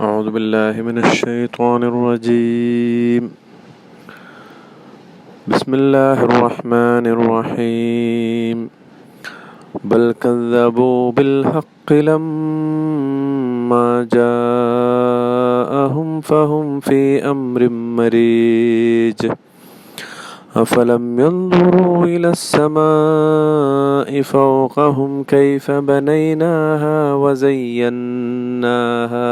أعوذ بالله من الشيطان الرجيم. بسم الله الرحمن الرحيم. بل كذبوا بالحق لما جاءهم فهم في أمر مريج. أفلم ينظروا إلى السماء فوقهم كيف بنيناها وزيناها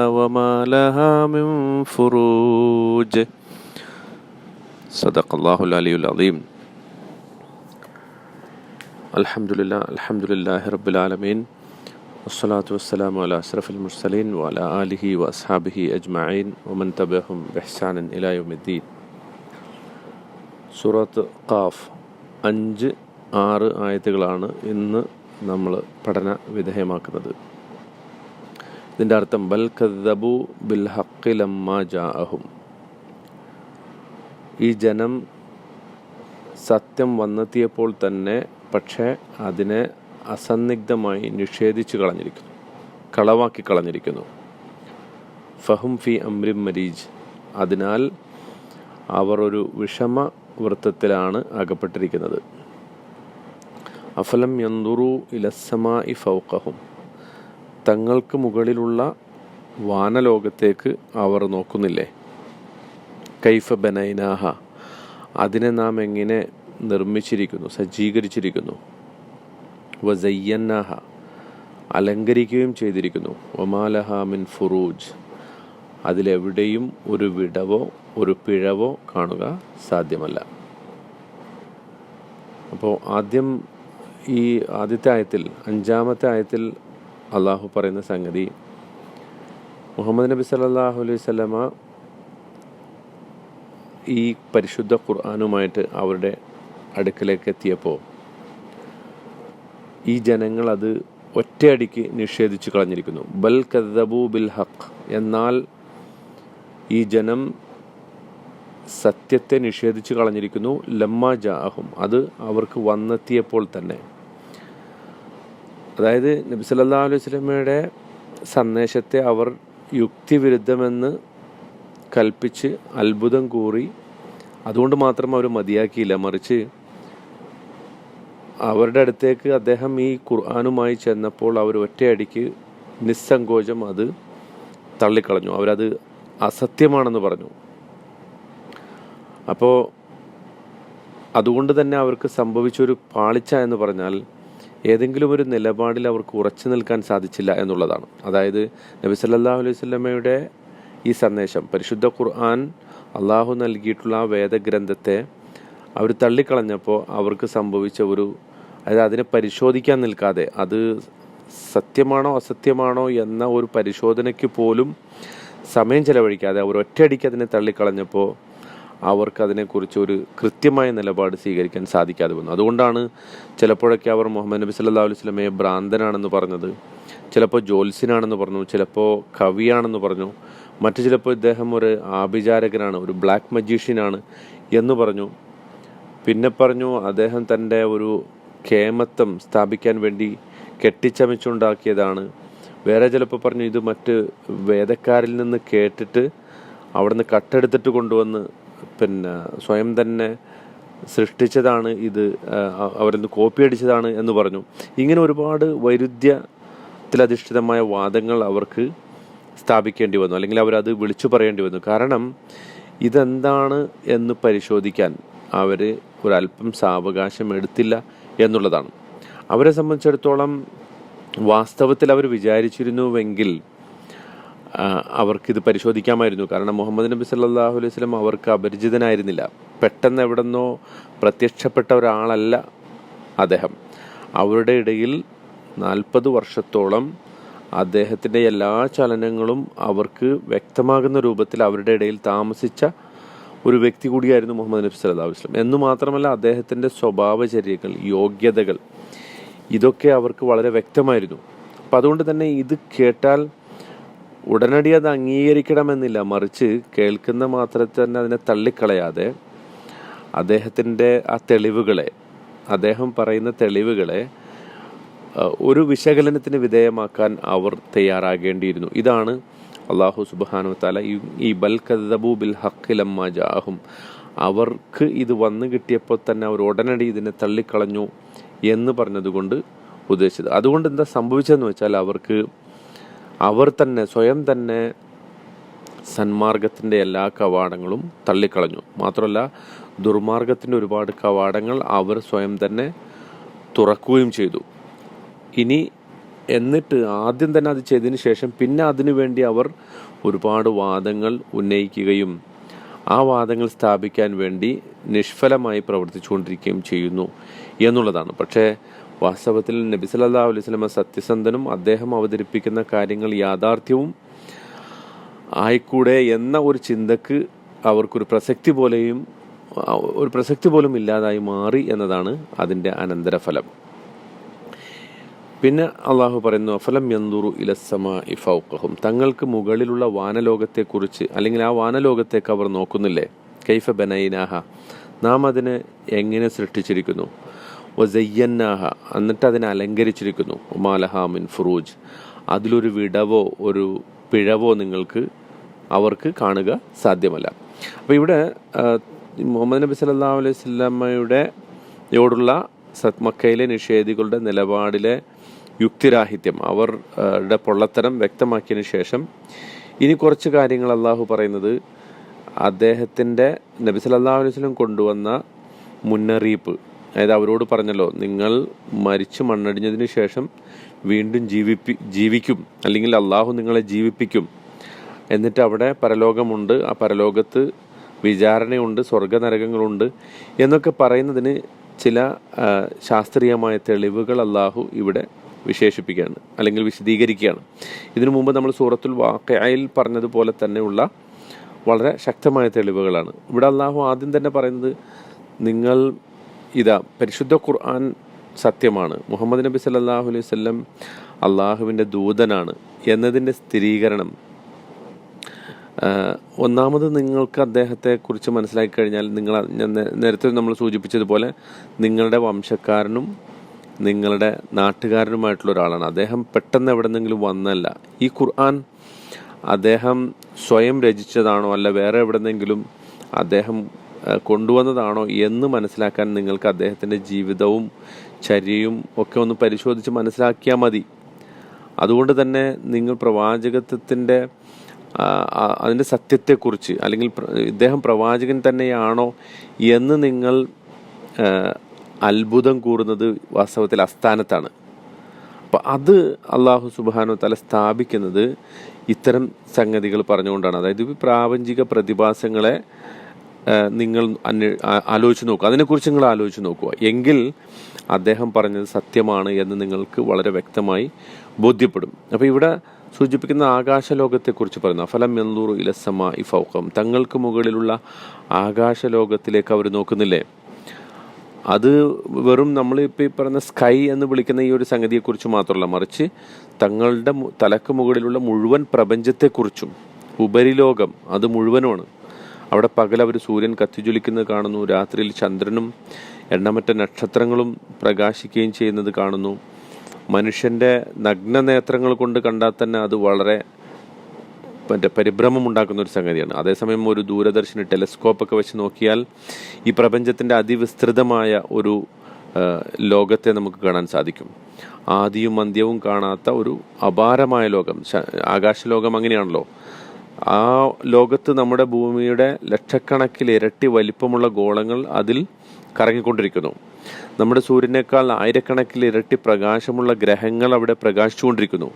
وما لها من فروج. صدق الله العلي العظيم. الحمد لله الحمد لله رب العالمين. والصلاة والسلام على أشرف المرسلين وعلى آله وأصحابه أجمعين ومن تبعهم بإحسان إلى يوم الدين. സൂറത്ത് ഖാഫ്. അഞ്ച് ആറ് ആയത്തുകളാണ് ഇന്ന് നമ്മൾ പഠന വിധേയമാക്കുന്നത്. ഇതിന്റെ അർത്ഥം ബൽ കദ്ദബു ബിൽ ഹക്കിലമ്മ ജാഅഹും. ഈ ജനം സത്യം വന്നെത്തിയപ്പോൾ തന്നെ പക്ഷേ അതിനെ അസന്നിഗ്ധമായി നിഷേധിച്ചു കളഞ്ഞിരിക്കുന്നു കളവാക്കി കളഞ്ഞിരിക്കുന്നു. ഫഹും ഫി അമ്രിം മരീജ്. അതിനാൽ അവർ ഒരു വിഷമ വൃത്തത്തിലാണ് അകപ്പെട്ടിരിക്കുന്നത്. അഫലം യന്തുറു ഇലസമായി ഫൗക്കഹും തങ്ങൾക്ക് മുകളിലുള്ള വാനലോകത്തേക്ക് അവർ നോക്കുന്നില്ലേ? കൈഫ ബനൈനാഹ. അതിനെ നാം എങ്ങനെ നിർമ്മിച്ചിരിക്കുന്നു? സജ്ജീകരിച്ചിരിക്കുന്നു. വസയ്യന്നാഹ. അലങ്കരിക്കുകയും ചെയ്തിരിക്കുന്നു. ഒമാലഹ മിൻ ഫുറൂജ്. അതിലെവിടെയും ഒരു വിടവോ ഒരു പിഴവോ കാണുക സാധ്യമല്ല. അപ്പോൾ ആദ്യം ഈ ആദ്യത്തെ ആയത്തിൽ അഞ്ചാമത്തെ ആയത്തിൽ അള്ളാഹു പറയുന്ന സംഗതി മുഹമ്മദ് നബി സല്ലാഹു അലൈഹി സ്വലമ ഈ പരിശുദ്ധ ഖുർആാനുമായിട്ട് അവരുടെ അടുക്കലേക്ക് എത്തിയപ്പോൾ ഈ ജനങ്ങൾ അത് ഒറ്റയടിക്ക് നിഷേധിച്ചു കളഞ്ഞിരിക്കുന്നു. ബൽ കദബു ബിൽ ഹഖ്. എന്നാൽ ഈ ജനം സത്യത്തെ നിഷേധിച്ചു കളഞ്ഞിരിക്കുന്നു. ലമ്മ ജാഹും അത് അവർക്ക് വന്നെത്തിയപ്പോൾ തന്നെ. അതായത് നബി സല്ലാ അലൈഹി സ്വലമയുടെ സന്ദേശത്തെ അവർ യുക്തിവിരുദ്ധമെന്ന് കൽപ്പിച്ച് അത്ഭുതം കൂറി അതുകൊണ്ട് മാത്രം അവർ മതിയാക്കിയില്ല. മറിച്ച് അവരുടെ അടുത്തേക്ക് അദ്ദേഹം ഈ ഖുർആാനുമായി ചെന്നപ്പോൾ അവർ ഒറ്റയടിക്ക് നിസ്സങ്കോചം അത് തള്ളിക്കളഞ്ഞു. അവരത് അസത്യമാണെന്ന് പറഞ്ഞു. അപ്പോൾ അതുകൊണ്ട് തന്നെ അവർക്ക് സംഭവിച്ചൊരു പാളിച്ച എന്ന് പറഞ്ഞാൽ ഏതെങ്കിലും ഒരു നിലപാടിൽ അവർക്ക് ഉറച്ചു നിൽക്കാൻ സാധിച്ചില്ല എന്നുള്ളതാണ്. അതായത് നബി സല്ലാഹു അലൈഹി സ്വലമയുടെ ഈ സന്ദേശം പരിശുദ്ധ ഖുർആൻ അള്ളാഹു നൽകിയിട്ടുള്ള ആ വേദഗ്രന്ഥത്തെ അവർ തള്ളിക്കളഞ്ഞപ്പോൾ അവർക്ക് സംഭവിച്ച ഒരു അതായത് അതിനെ പരിശോധിക്കാൻ നിൽക്കാതെ അത് സത്യമാണോ അസത്യമാണോ എന്ന ഒരു പരിശോധനയ്ക്ക് പോലും സമയം ചെലവഴിക്കാതെ അവർ ഒറ്റയടിക്ക് അതിനെ തള്ളിക്കളഞ്ഞപ്പോൾ അവർക്ക് അതിനെക്കുറിച്ച് ഒരു കൃത്യമായ നിലപാട് സ്വീകരിക്കാൻ സാധിക്കാതെ വന്നു. അതുകൊണ്ടാണ് ചിലപ്പോഴൊക്കെ അവർ മുഹമ്മദ് നബി സല്ലാ അലൈഹി സ്വലമയെ ഭ്രാന്തനാണെന്ന് പറഞ്ഞത് ചിലപ്പോൾ ജ്യോത്സ്യനാണെന്ന് പറഞ്ഞു ചിലപ്പോൾ കവിയാണെന്ന് പറഞ്ഞു മറ്റു ചിലപ്പോൾ ഇദ്ദേഹം ഒരു ആഭിചാരകനാണ് ഒരു ബ്ലാക്ക് മജീഷ്യനാണ് എന്ന് പറഞ്ഞു. പിന്നെ പറഞ്ഞു അദ്ദേഹം തന്റെ ഒരു കേമത്വം സ്ഥാപിക്കാൻ വേണ്ടി കെട്ടിച്ചമച്ചുണ്ടാക്കിയതാണ്. വേറെ ചിലപ്പോൾ പറഞ്ഞു ഇത് മറ്റ് വേദക്കാരിൽ നിന്ന് കേട്ടിട്ട് അവിടുന്ന് കട്ടെടുത്തിട്ട് കൊണ്ടുവന്ന് പിന്നെ സ്വയം തന്നെ സൃഷ്ടിച്ചതാണ് ഇത് അവരെന്ന് കോപ്പി അടിച്ചതാണ് എന്ന് പറഞ്ഞു. ഇങ്ങനെ ഒരുപാട് വൈരുദ്ധ്യത്തിലധിഷ്ഠിതമായ വാദങ്ങൾ അവർക്ക് സ്ഥാപിക്കേണ്ടി വന്നു അല്ലെങ്കിൽ അവരത് വിളിച്ചു പറയേണ്ടി വന്നു. കാരണം ഇതെന്താണ് എന്ന് പരിശോധിക്കാൻ അവർ ഒരല്പം സാവകാശം എടുത്തില്ല എന്നുള്ളതാണ്. അവരെ സംബന്ധിച്ചിടത്തോളം വാസ്തവത്തിൽ അവർ വിചാരിച്ചിരുന്നുവെങ്കിൽ അവർക്കിത് പരിശോധിക്കാമായിരുന്നു. കാരണം മുഹമ്മദ് നബി സല്ലാഹു അലൈഹി സ്വലം അവർക്ക് അപരിചിതനായിരുന്നില്ല. പെട്ടെന്ന് എവിടെന്നോ പ്രത്യക്ഷപ്പെട്ട ഒരാളല്ല അദ്ദേഹം. അവരുടെ ഇടയിൽ നാൽപ്പത് വർഷത്തോളം അദ്ദേഹത്തിന്റെ എല്ലാ ചലനങ്ങളും അവർക്ക് വ്യക്തമാകുന്ന രൂപത്തിൽ അവരുടെ ഇടയിൽ താമസിച്ച ഒരു വ്യക്തി കൂടിയായിരുന്നു മുഹമ്മദ് നബി സല്ലാഹു വസ്ലം എന്നു മാത്രമല്ല അദ്ദേഹത്തിന്റെ സ്വഭാവചര്യകൾ യോഗ്യതകൾ ഇതൊക്കെ അവർക്ക് വളരെ വ്യക്തമായിരുന്നു. അപ്പം അതുകൊണ്ട് തന്നെ ഇത് കേട്ടാൽ ഉടനടി അത് അംഗീകരിക്കണമെന്നില്ല. മറിച്ച് കേൾക്കുന്ന മാത്രത്തിൽ തന്നെ അതിനെ തള്ളിക്കളയാതെ അദ്ദേഹത്തിന്റെ ആ തെളിവുകളെ അദ്ദേഹം പറയുന്ന തെളിവുകളെ ഒരു വിശകലനത്തിന് വിധേയമാക്കാൻ അവർ തയ്യാറാകേണ്ടിയിരുന്നു. ഇതാണ് അള്ളാഹു സുബാനു താല ഈ ബൽ കദബു ബിൽ ഹക്കിലമ്മ ജാഹും അവർക്ക് ഇത് വന്നു കിട്ടിയപ്പോൾ തന്നെ അവർ ഉടനടി ഇതിനെ തള്ളിക്കളഞ്ഞു എന്ന് പറഞ്ഞതുകൊണ്ട് ഉദ്ദേശിച്ചത്. അതുകൊണ്ട് എന്താ സംഭവിച്ചതെന്ന് വെച്ചാൽ അവർക്ക് അവർ തന്നെ സ്വയം തന്നെ സന്മാർഗത്തിന്റെ എല്ലാ കവാടങ്ങളും തള്ളിക്കളഞ്ഞു. മാത്രമല്ല ദുർമാർഗത്തിന്റെ ഒരുപാട് കവാടങ്ങൾ അവർ സ്വയം തന്നെ തുറക്കുകയും ചെയ്തു. ഇനി എന്നിട്ട് ആദ്യം തന്നെ അത് ചെയ്തതിന് ശേഷം പിന്നെ അതിനു വേണ്ടി അവർ ഒരുപാട് വാദങ്ങൾ ഉന്നയിക്കുകയും ആ വാദങ്ങൾ സ്ഥാപിക്കാൻ വേണ്ടി നിഷ്ഫലമായി പ്രവർത്തിച്ചുകൊണ്ടിരിക്കുകയും ചെയ്യുന്നു എന്നുള്ളതാണ്. പക്ഷേ വാസ്തവത്തിൽ നബി സല്ലാ അലൈഹി സ്വലമ സത്യസന്ധനും അദ്ദേഹം അവതരിപ്പിക്കുന്ന കാര്യങ്ങൾ യാഥാർത്ഥ്യവും ആയിക്കൂടെ എന്ന ഒരു ചിന്തക്ക് അവർക്കൊരു പ്രസക്തി പോലെയും ഒരു പ്രസക്തി പോലും ഇല്ലാതായി മാറി എന്നതാണ് അതിന്റെ അനന്തരഫലം. പിന്നെ അള്ളാഹു പറയുന്നു അഫലം യന്തുറു ഇലസമ ഇഫൗക്കഹും തങ്ങൾക്ക് മുകളിലുള്ള വാനലോകത്തെക്കുറിച്ച് അല്ലെങ്കിൽ ആ വാനലോകത്തേക്ക് അവർ നോക്കുന്നില്ലേ? കൈഫ ബനൈനാഹ. നാം അതിനെ എങ്ങനെ സൃഷ്ടിച്ചിരിക്കുന്നു? വസയ്യന്നാഹ. എന്നിട്ട് അതിനെ അലങ്കരിച്ചിരിക്കുന്നു. ഉമാലഹാമിൻ ഫുറൂജ്. അതിലൊരു വിടവോ ഒരു പിഴവോ നിങ്ങൾക്ക് അവർക്ക് കാണുക സാധ്യമല്ല. അപ്പോൾ ഇവിടെ മുഹമ്മദ് നബി സല്ലാ അലൈഹി യോടുള്ള മക്കയിലെ നിഷേധികളുടെ നിലപാടിലെ യുക്തിരാഹിത്യം അവരുടെ പൊള്ളത്തരം വ്യക്തമാക്കിയതിന് ശേഷം ഇനി കുറച്ച് കാര്യങ്ങൾ അള്ളാഹു പറയുന്നത് അദ്ദേഹത്തിന്റെ നബി സല്ലാ അലൈഹി കൊണ്ടുവന്ന മുന്നറിയിപ്പ്. അതായത് അവരോട് പറഞ്ഞല്ലോ നിങ്ങൾ മരിച്ച് മണ്ണടിഞ്ഞതിന് ശേഷം വീണ്ടും ജീവിപ്പി ജീവിക്കും. അല്ലെങ്കിൽ അള്ളാഹു നിങ്ങളെ ജീവിപ്പിക്കും. എന്നിട്ട് അവിടെ പരലോകമുണ്ട്. ആ പരലോകത്ത് വിചാരണയുണ്ട് സ്വർഗനരകങ്ങളുണ്ട് എന്നൊക്കെ പറയുന്നതിന് ചില ശാസ്ത്രീയമായ തെളിവുകൾ അള്ളാഹു ഇവിടെ വിശേഷിപ്പിക്കുകയാണ് അല്ലെങ്കിൽ വിശദീകരിക്കുകയാണ്. ഇതിനു മുമ്പ് നമ്മൾ സൂറത്തുൽ വാക്കയിൽ പറഞ്ഞതുപോലെ തന്നെയുള്ള വളരെ ശക്തമായ തെളിവുകളാണ്. ഇവിടെ അള്ളാഹു ആദ്യം തന്നെ പറയുന്നത് നിങ്ങൾ ഇതാ പരിശുദ്ധ ഖുർആൻ സത്യമാണ്. മുഹമ്മദ് നബി സല്ലാഹു അലൈഹി വല്ലം അള്ളാഹുവിന്റെ ദൂതനാണ് എന്നതിന്റെ സ്ഥിരീകരണം. ഒന്നാമത് നിങ്ങൾക്ക് അദ്ദേഹത്തെ കുറിച്ച് മനസ്സിലാക്കി കഴിഞ്ഞാൽ നിങ്ങൾ നേരത്തെ നമ്മൾ സൂചിപ്പിച്ചതുപോലെ നിങ്ങളുടെ വംശക്കാരനും നിങ്ങളുടെ നാട്ടുകാരനുമായിട്ടുള്ള ഒരാളാണ്. അദ്ദേഹം പെട്ടെന്ന് എവിടെന്നെങ്കിലും വന്നല്ല. ഈ ഖുർആൻ അദ്ദേഹം സ്വയം രചിച്ചതാണോ അല്ല വേറെ എവിടെന്നെങ്കിലും അദ്ദേഹം കൊണ്ടുവന്നതാണോ എന്ന് മനസ്സിലാക്കാൻ നിങ്ങൾക്ക് അദ്ദേഹത്തിന്റെ ജീവിതവും ചര്യയും ഒക്കെ ഒന്ന് പരിശോധിച്ച് മനസ്സിലാക്കിയാൽ മതി. അതുകൊണ്ട് തന്നെ നിങ്ങൾ പ്രവാചകത്വത്തിന്റെ അതിന്റെ സത്യത്തെക്കുറിച്ച് അല്ലെങ്കിൽ ഇദ്ദേഹം പ്രവാചകൻ തന്നെയാണോ എന്ന് നിങ്ങൾ അത്ഭുതം കൂറുന്നത് വാസ്തവത്തിൽ അസ്ഥാനത്താണ് അപ്പം അത് അള്ളാഹു സുബാനു തല സ്ഥാപിക്കുന്നത് ഇത്തരം സംഗതികൾ പറഞ്ഞുകൊണ്ടാണ്. അതായത് പ്രാപഞ്ചിക പ്രതിഭാസങ്ങളെ നിങ്ങൾ ആലോചിച്ച് നോക്കുക അതിനെക്കുറിച്ച് നിങ്ങൾ ആലോചിച്ച് നോക്കുക എങ്കിൽ അദ്ദേഹം പറഞ്ഞത് സത്യമാണ് എന്ന് നിങ്ങൾക്ക് വളരെ വ്യക്തമായി ബോധ്യപ്പെടും. അപ്പോൾ ഇവിടെ സൂചിപ്പിക്കുന്ന ആകാശലോകത്തെക്കുറിച്ച് പറയുന്നു. അഫലം എന്തൂറു ഇലസമ ഇഫൗക്കം തങ്ങൾക്ക് മുകളിലുള്ള ആകാശലോകത്തിലേക്ക് അവർ നോക്കുന്നില്ലേ? അത് വെറും നമ്മൾ ഇപ്പോൾ ഈ പറയുന്ന സ്കൈ എന്ന് വിളിക്കുന്ന ഈ ഒരു സംഗതിയെക്കുറിച്ച് മാത്രമല്ല മറിച്ച് തങ്ങളുടെ തലക്ക് മുകളിലുള്ള മുഴുവൻ പ്രപഞ്ചത്തെക്കുറിച്ചും. ഉപരിലോകം അത് മുഴുവനുമാണ്. അവിടെ പകൽ അവർ സൂര്യൻ കത്തിജ്വലിക്കുന്നത് കാണുന്നു. രാത്രിയിൽ ചന്ദ്രനും എണ്ണമറ്റ നക്ഷത്രങ്ങളും പ്രകാശിക്കുകയും ചെയ്യുന്നത് കാണുന്നു. മനുഷ്യന്റെ നഗ്ന നേത്രങ്ങൾ കൊണ്ട് കണ്ടാൽ തന്നെ അത് വളരെ മറ്റേ പരിഭ്രമം ഉണ്ടാക്കുന്ന ഒരു സംഗതിയാണ്. അതേസമയം ഒരു ദൂരദർശന ടെലിസ്കോപ്പൊക്കെ വെച്ച് നോക്കിയാൽ ഈ പ്രപഞ്ചത്തിന്റെ അതിവിസ്തൃതമായ ഒരു ലോകത്തെ നമുക്ക് കാണാൻ സാധിക്കും. ആദിയും അന്ത്യവും കാണാത്ത ഒരു അപാരമായ ലോകം. ആകാശലോകം അങ്ങനെയാണല്ലോ. ആ ലോകത്ത് നമ്മുടെ ഭൂമിയുടെ ലക്ഷക്കണക്കിൽ ഇരട്ടി വലിപ്പമുള്ള ഗോളങ്ങൾ അതിൽ കറങ്ങിക്കൊണ്ടിരിക്കുന്നു. നമ്മുടെ സൂര്യനേക്കാൾ ആയിരക്കണക്കിൽ ഇരട്ടി പ്രകാശമുള്ള ഗ്രഹങ്ങൾ അവിടെ പ്രകാശിച്ചുകൊണ്ടിരിക്കുന്നു.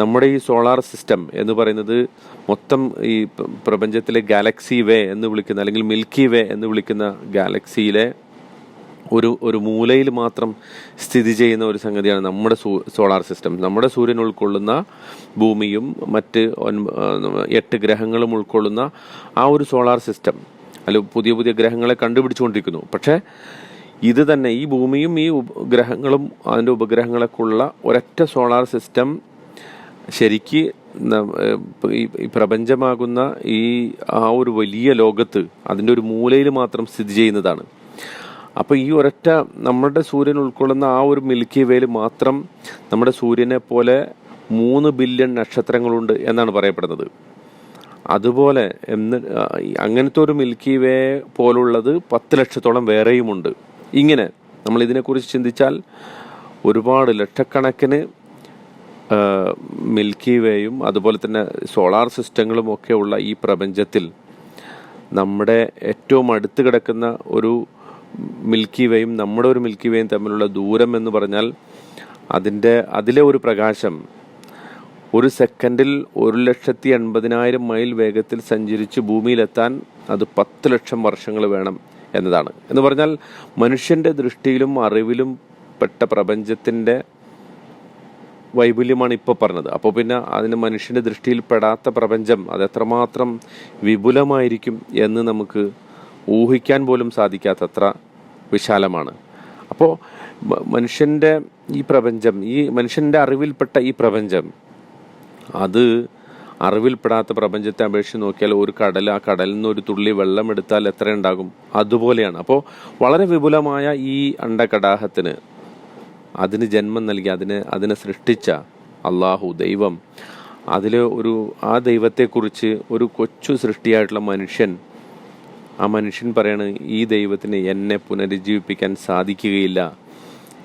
നമ്മുടെ ഈ സോളാർ സിസ്റ്റം എന്ന് പറയുന്നത് മൊത്തം ഈ പ്രപഞ്ചത്തിലെ ഗാലക്സി വേ എന്ന് വിളിക്കുന്ന അല്ലെങ്കിൽ മിൽക്കി വേ എന്ന് വിളിക്കുന്ന ഗാലക്സിയിലെ ഒരു ഒരു മൂലയിൽ മാത്രം സ്ഥിതി ചെയ്യുന്ന ഒരു സംഗതിയാണ് നമ്മുടെ സോളാർ സിസ്റ്റം. നമ്മുടെ സൂര്യൻ ഉൾക്കൊള്ളുന്ന ഭൂമിയും മറ്റ് എട്ട് ഗ്രഹങ്ങളും ഉൾക്കൊള്ളുന്ന ആ ഒരു സോളാർ സിസ്റ്റം. അല്ല പുതിയ പുതിയ ഗ്രഹങ്ങളെ കണ്ടുപിടിച്ചുകൊണ്ടിരിക്കുന്നു. പക്ഷേ ഇത് തന്നെ ഈ ഭൂമിയും ഈ ഗ്രഹങ്ങളും അതിന്റെ ഉപഗ്രഹങ്ങളൊക്കെ ഉള്ള ഒരൊറ്റ സോളാർ സിസ്റ്റം ശരിക്ക് ഈ പ്രപഞ്ചമാകുന്ന ഈ ആ ഒരു വലിയ ലോകത്ത് അതിന്റെ ഒരു മൂലയിൽ മാത്രം സ്ഥിതി ചെയ്യുന്നതാണ്. അപ്പോൾ ഈ ഒരൊറ്റ നമ്മുടെ സൂര്യൻ ഉൾക്കൊള്ളുന്ന ആ ഒരു മിൽക്കി വേയിൽ മാത്രം നമ്മുടെ സൂര്യനെ പോലെ മൂന്ന് ബില്യൺ നക്ഷത്രങ്ങളുണ്ട് എന്നാണ് പറയപ്പെടുന്നത്. അതുപോലെ എന്ന് അങ്ങനത്തെ ഒരു മിൽക്കി വേ പോലുള്ളത് പത്ത് ലക്ഷത്തോളം വേറെയുമുണ്ട്. ഇങ്ങനെ നമ്മൾ ഇതിനെക്കുറിച്ച് ചിന്തിച്ചാൽ ഒരുപാട് ലക്ഷക്കണക്കിന് മിൽക്കി വേയും അതുപോലെ തന്നെ സോളാർ സിസ്റ്റങ്ങളും ഒക്കെ ഉള്ള ഈ പ്രപഞ്ചത്തിൽ നമ്മുടെ ഏറ്റവും അടുത്ത് കിടക്കുന്ന ഒരു മിൽക്കി വേയും നമ്മുടെ ഒരു മിൽക്കി വേയും തമ്മിലുള്ള ദൂരം എന്ന് പറഞ്ഞാൽ അതിന്റെ അതിലെ ഒരു പ്രകാശം ഒരു സെക്കൻഡിൽ ഒരു ലക്ഷത്തി എൺപതിനായിരം മൈൽ വേഗത്തിൽ സഞ്ചരിച്ച് ഭൂമിയിലെത്താൻ അത് പത്ത് ലക്ഷം വർഷങ്ങൾ വേണം എന്നതാണ്. എന്ന് പറഞ്ഞാൽ മനുഷ്യന്റെ ദൃഷ്ടിയിലും അറിവിലും പെട്ട പ്രപഞ്ചത്തിന്റെ വൈപുല്യമാണ് ഇപ്പോൾ പറഞ്ഞത്. അപ്പോൾ പിന്നെ അതിന് മനുഷ്യന്റെ ദൃഷ്ടിയിൽ പെടാത്ത പ്രപഞ്ചം അത് എത്രമാത്രം വിപുലമായിരിക്കും എന്ന് നമുക്ക് ഊഹിക്കാൻ പോലും സാധിക്കാത്തത്ര വിശാലമാണ്. അപ്പോൾ മനുഷ്യന്റെ ഈ പ്രപഞ്ചം ഈ മനുഷ്യന്റെ അറിവിൽപ്പെട്ട ഈ പ്രപഞ്ചം അത് അറിവിൽപ്പെടാത്ത പ്രപഞ്ചത്തെ അപേക്ഷിച്ച് നോക്കിയാൽ ഒരു കടൽ ആ കടലിൽ നിന്ന് ഒരു തുള്ളി വെള്ളം എടുത്താൽ എത്ര ഉണ്ടാകും? അതുപോലെയാണ്. അപ്പോൾ വളരെ വിപുലമായ ഈ അണ്ടകടാഹത്തിന് അതിന് ജന്മം നൽകി അതിനെ അതിനെ സൃഷ്ടിച്ച അള്ളാഹു ദൈവം. അതിൽ ഒരു ആ ദൈവത്തെക്കുറിച്ച് ഒരു കൊച്ചു സൃഷ്ടിയായിട്ടുള്ള മനുഷ്യൻ ആ മനുഷ്യൻ പറയാണ് ഈ ദൈവത്തിന് എന്നെ പുനരുജ്ജീവിപ്പിക്കാൻ സാധിക്കുകയില്ല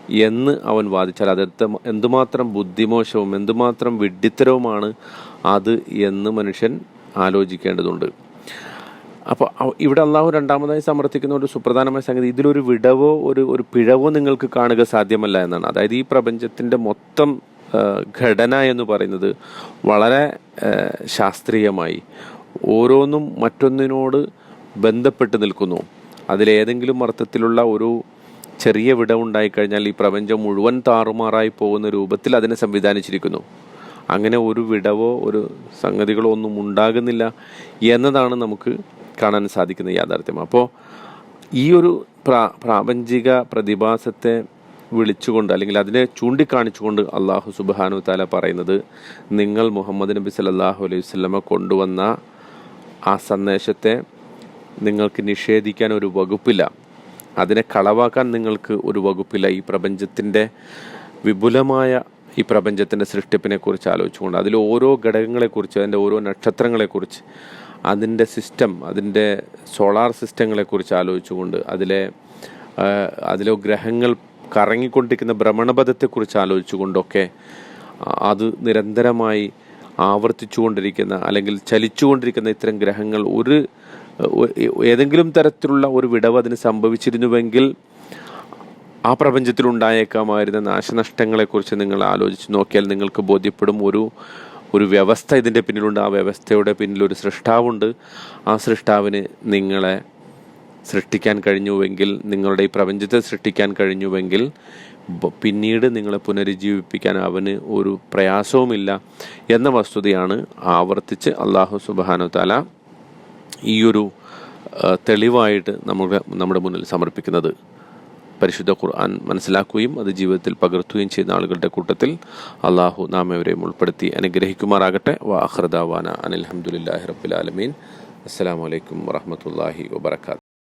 എന്ന് അവൻ വാദിച്ചാൽ അതെത്ത എന്തുമാത്രം ബുദ്ധിമോശവും എന്തുമാത്രം വിഡ്ഢിത്തരവുമാണ് അത് എന്ന് മനുഷ്യൻ ആലോചിക്കേണ്ടതുണ്ട്. അപ്പോൾ ഇവിടെ അള്ളാഹു രണ്ടാമതായി സമർത്ഥിക്കുന്ന ഒരു സുപ്രധാനമായ സംഗതി ഇതിലൊരു വിടവോ ഒരു ഒരു പിഴവോ നിങ്ങൾക്ക് കാണുക സാധ്യമല്ല എന്നാണ്. അതായത് ഈ പ്രപഞ്ചത്തിന്റെ മൊത്തം ഘടന എന്ന് പറയുന്നത് വളരെ ശാസ്ത്രീയമായി. ഓരോന്നും മറ്റൊന്നിനോട് ബന്ധപ്പെട്ട് നിൽക്കുന്നു. അതിലേതെങ്കിലും അർത്ഥത്തിലുള്ള ഒരു ചെറിയ വിടവുണ്ടായിക്കഴിഞ്ഞാൽ ഈ പ്രപഞ്ചം മുഴുവൻ താറുമാറായി പോകുന്ന രൂപത്തിൽ അതിനെ സംവിധാനിച്ചിരിക്കുന്നു. അങ്ങനെ ഒരു വിടവോ ഒരു സംഗതികളോ ഒന്നും ഉണ്ടാകുന്നില്ല എന്നതാണ് നമുക്ക് കാണാൻ സാധിക്കുന്ന യാഥാർത്ഥ്യം. അപ്പോൾ ഈ ഒരു പ്രാ പ്രാപഞ്ചിക പ്രതിഭാസത്തെ വിളിച്ചുകൊണ്ട് അല്ലെങ്കിൽ അതിനെ ചൂണ്ടിക്കാണിച്ചുകൊണ്ട് അള്ളാഹു സുബാനു താല പറയുന്നത് നിങ്ങൾ മുഹമ്മദ് നബി സല്ലല്ലാഹു അലൈഹി വസല്ലമ കൊണ്ടുവന്ന ആ സന്ദേശത്തെ നിങ്ങൾക്ക് നിഷേധിക്കാൻ ഒരു വകുപ്പില്ല. അതിനെ കളവാക്കാൻ നിങ്ങൾക്ക് ഒരു വകുപ്പില്ല. ഈ പ്രപഞ്ചത്തിന്റെ വിപുലമായ ഈ പ്രപഞ്ചത്തിന്റെ സൃഷ്ടിപ്പിനെക്കുറിച്ച് ആലോചിച്ചുകൊണ്ട് അതിൽ ഓരോ ഘടകങ്ങളെക്കുറിച്ച് അതിന്റെ ഓരോ നക്ഷത്രങ്ങളെക്കുറിച്ച് അതിന്റെ സിസ്റ്റം അതിന്റെ സോളാർ സിസ്റ്റങ്ങളെക്കുറിച്ച് ആലോചിച്ചുകൊണ്ട് അതിലെ അതിലെ ഗ്രഹങ്ങൾ കറങ്ങിക്കൊണ്ടിരിക്കുന്ന ഭ്രമണപഥത്തെക്കുറിച്ച് ആലോചിച്ചുകൊണ്ടൊക്കെ അത് നിരന്തരമായി ആവർത്തിച്ചുകൊണ്ടിരിക്കുന്ന അല്ലെങ്കിൽ ചലിച്ചുകൊണ്ടിരിക്കുന്ന ഇത്തരം ഗ്രഹങ്ങൾ ഒരു ഏതെങ്കിലും തരത്തിലുള്ള ഒരു വിടവ് അതിന് സംഭവിച്ചിരുന്നുവെങ്കിൽ ആ പ്രപഞ്ചത്തിൽ ഉണ്ടായേക്കാമായിരുന്ന നാശനഷ്ടങ്ങളെക്കുറിച്ച് നിങ്ങൾ ആലോചിച്ച് നോക്കിയാൽ നിങ്ങൾക്ക് ബോധ്യപ്പെടും. ഒരു ഒരു വ്യവസ്ഥ ഇതിന്റെ പിന്നിലുണ്ട്. ആ വ്യവസ്ഥയുടെ പിന്നിൽ ഒരു സൃഷ്ടാവുണ്ട്. ആ സൃഷ്ടാവിന് നിങ്ങളെ സൃഷ്ടിക്കാൻ കഴിഞ്ഞുവെങ്കിൽ നിങ്ങളുടെ ഈ പ്രപഞ്ചത്തെ സൃഷ്ടിക്കാൻ കഴിഞ്ഞുവെങ്കിൽ പിന്നീട് നിങ്ങളെ പുനരുജ്ജീവിപ്പിക്കാൻ അവന് ഒരു പ്രയാസവുമില്ല എന്ന വസ്തുതയാണ് ആവർത്തിച്ച് അള്ളാഹു സുബാനു താല ഈ ഒരു തെളിവായിട്ട് നമ്മുടെ നമ്മുടെ മുന്നിൽ സമർപ്പിക്കുന്നത് പരിശുദ്ധ ഖുർആൻ മനസ്സിലാക്കുകയും അത് ജീവിതത്തിൽ പകർത്തുകയും ചെയ്യുന്ന ആളുകളുടെ കൂട്ടത്തിൽ അള്ളാഹു നാം എവരെയും ഉൾപ്പെടുത്തി അനുഗ്രഹിക്കുമാറാകട്ടെ. വാഹൃദാവാന അനിൽഹമുല്ലാഹി റബ്ബുലാലമീൻ വലൈക്കും വറഹമത്തല്ലാഹി വബർക്കാത്തു